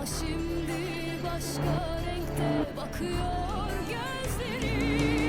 Ama şimdi başka renkte bakıyor gözlerim.